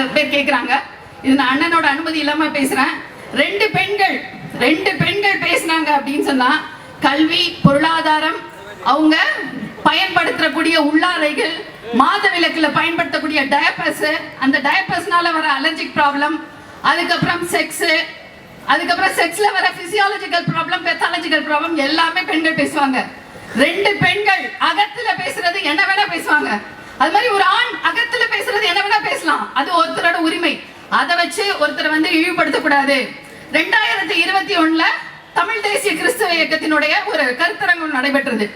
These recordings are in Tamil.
சில பேர் கேக்குறாங்க. இது நான் அண்ணனோட அனுமதி இல்லாம பேசுறேன். ரெண்டு பெண்கள் ரெண்டு பெண்கள் பேசுனாங்க அப்படின்னு சொன்னா கல்வி பொருளாதாரம் அவங்க பயன்படுத்தக்கூடிய உள்ளாரைகள் மாத விளக்கில் பயன்படுத்தக்கூடிய டயப்பர்ஸ் அந்த டயப்பர்ஸ்னால வர அலர்ஜிக் ப்ராப்ளம் அதுக்கப்புறம் செக்ஸ் அதுக்கப்புறம் செக்ஸ்ல வர பிசியாலஜிக்கல் ப்ராப்ளம் பெத்தாலஜிக்கல் ப்ராப்ளம் எல்லாமே பெண்கள் பேசுவாங்க. ரெண்டு பெண்கள் அகத்துல பேசுறது என்ன வேணா பேசுவாங்க. அது மாதிரி ஒரு ஆண் அகத்துல பேசுறது என்ன வேணா பேசலாம். அது ஒருத்தரோட உரிமை. அதை வச்சு ஒருத்தரை வந்து இழிவுபடுத்த கூடாது ரெண்டாயிரத்தி இருபத்தி ஒண்ணுல தமிழ் தேசிய கிறிஸ்தவ இயக்கத்தினுடைய ஒரு கருத்தரங்கம் நடைபெற்றது.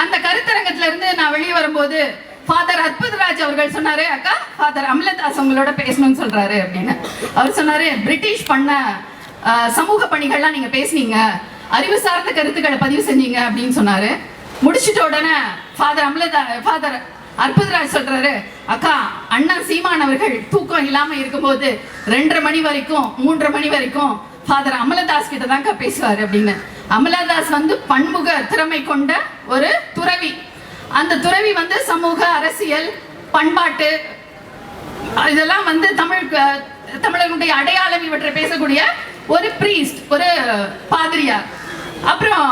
அந்த கருத்தரங்கத்துல இருந்து நான் வெளியே வரும்போது ஃபாதர் அற்புதராஜ் அவர்கள் சொன்னாரு அக்கா ஃபாதர் அமிலதாஸ் உங்களோட பேசணும்னு சொல்றாரு அப்படின்னு. அவர் சொன்னாரு பிரிட்டிஷ் பண்ண சமூக பணிகள்லாம் நீங்க பேசுனீங்க. அறிவு சார்ந்த கருத்துக்களை பதிவு செஞ்சீங்க அப்படின்னு சொன்னாரு. முடிச்சிட்ட உடனே ஃபாதர் அமிலதா ஃபாதர் அற்புதராஜ் சொல்றாரு அக்கா அண்ணன் சீமான் அவர்கள் தூக்கம் இல்லாம இருக்கும்போது ரெண்டரை மணி வரைக்கும் மூன்றரை மணி வரைக்கும் ஃபாதர் அமலதாஸ் கிட்ட தான்க்கா பேசுவாரு அப்படின்னு. அமலதாஸ் வந்து பன்முக திறமை கொண்ட ஒரு துறவி. அந்த துறவி வந்து சமூக அரசியல் பண்பாட்டு இதெல்லாம் வந்து தமிழ் தமிழர்களுடைய அடையாளம் இவற்றை பேசக்கூடிய ஒரு பிரீஸ்ட் ஒரு பாதிரியார். அப்புறம்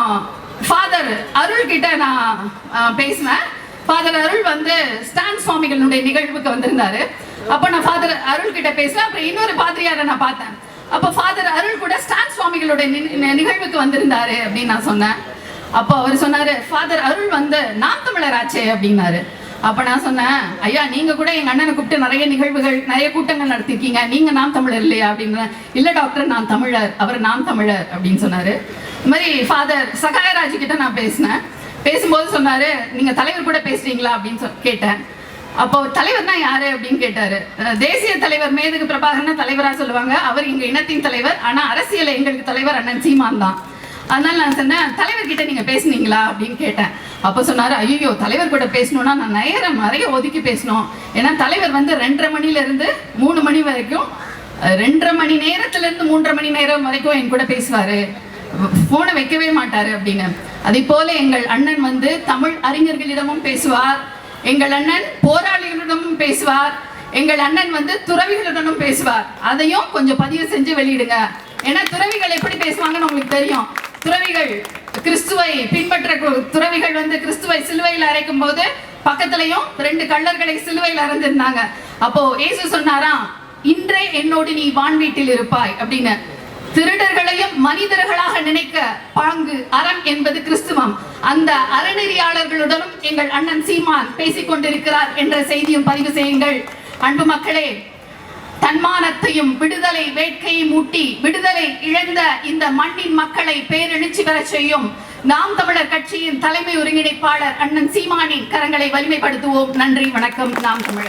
ஃபாதர் அருள் கிட்ட நான் பேசுவேன். பேசினேன் ஃபாதர் அருள் வந்து ஸ்டான் சுவாமிகளுடைய நிகழ்வுக்கு வந்திருந்தாரு. அப்போ நான் ஃபாதர் அருள் கிட்ட பேசினேன் அப்புறம் இன்னொரு பாதிரியாரை நான் பார்த்தேன். அப்போ ஃபாதர் அருள் கூட ஸ்டான் சுவாமிகளுடைய நி- நிகழ்வுக்கு வந்திருந்தாரு அப்படின்னு நான் சொன்னேன். அப்போ அவர் சொன்னாரு ஃபாதர் அருள் வந்து நாம் தமிழர் ஆச்சே அப்படின்னாரு. அப்ப நான் சொன்னேன் ஐயா நீங்க கூட எங்க அண்ணனை கூப்பிட்டு நிறைய நிகழ்வுகள் நிறைய கூட்டங்கள் நடத்திருக்கீங்க. நீங்க நாம் தமிழர் இல்லையா? அப்படின்னு. இல்ல டாக்டர் நான் தமிழர். அவர் நாம் தமிழர். அப்படின்னு சொன்னாரு. இந்த மாதிரி ஃபாதர் சகாயராஜ் கிட்ட நான் பேசினேன். பேசும்போது சொன்னாரு நீங்க தலைவர் கூட பேசுறீங்களா? அப்படின்னு சொ- கேட்டேன். அப்போ தலைவர்னா யாரு? அப்படின்னு கேட்டாரு. தேசிய தலைவர் மேதகு பிரபாகரன் தலைவரா சொல்லுவாங்க. அவர் எங்க இனத்தின் தலைவர். ஆனா அரசியல் எங்களுக்கு தலைவர் அண்ணன் சீமான் தான். அதனால நான் சொன்னேன் தலைவர்கிட்ட நீங்க பேசுனீங்களா? அப்படின்னு கேட்டேன். அப்போ சொன்னாரு ஐயோ தலைவர் கூட பேசணும்னா நான் நேரம் நிறைய ஒதுக்கி பேசணும். ஏன்னா தலைவர் வந்து ரெண்டரை மணில இருந்து மூணு மணி வரைக்கும் ரெண்டரை மணி நேரத்துல இருந்து மூன்றரை மணி நேரம் வரைக்கும் என் கூட பேசுவாரு. போனை வைக்கவே மாட்டாரு அப்படின்னு. அதே போல எங்கள் அண்ணன் வந்து தமிழ் அறிஞர்களிடமும் பேசுவார். எங்கள் அண்ணன் போராளிகளிடமும் பேசுவார். எங்கள் அண்ணன் வந்து துறவிகளுடனும் பேசுவார். அதையும் கொஞ்சம் பதிவு செஞ்சு வெளியிடுங்க. ஏன்னா துறவிகள் எப்படி பேசுவாங்கன்னு உங்களுக்கு தெரியும். துறவிகள் கிறிஸ்துவை பின்பற்ற துறவிகள் வந்து கிறிஸ்துவை சிலுவையில் அரைக்கும் போது பக்கத்துலயும் ரெண்டு கள்ளர்களை சிலுவையில் அறைந்திருந்தாங்க அப்போ இயேசு சொன்னாராம் இன்றே என்னோடு நீ வான் வீட்டில் இருப்பாய் அப்படின்னு. திருடர்களையும் மனிதர்களாக நான்கு அறம் என்பது கிறிஸ்துவம். அந்த அறநெறியாளர்களுடனும் எங்கள் அண்ணன் சீமான் பேசிக் கொண்டிருக்கிறார் என்ற செய்தியும் பதிவு செய்யுங்கள். அன்பு மக்களே தன்மானத்தையும் விடுதலை வேட்கையும் ஊட்டி விடுதலை இழந்த இந்த மண்ணின் மக்களை பேரெழுச்சி பெற செய்யும் நாம் தமிழர் கட்சியின் தலைமை ஒருங்கிணைப்பாளர் அண்ணன் சீமானின் கரங்களை வலிமைப்படுத்துவோம். நன்றி வணக்கம். நாம் தமிழர்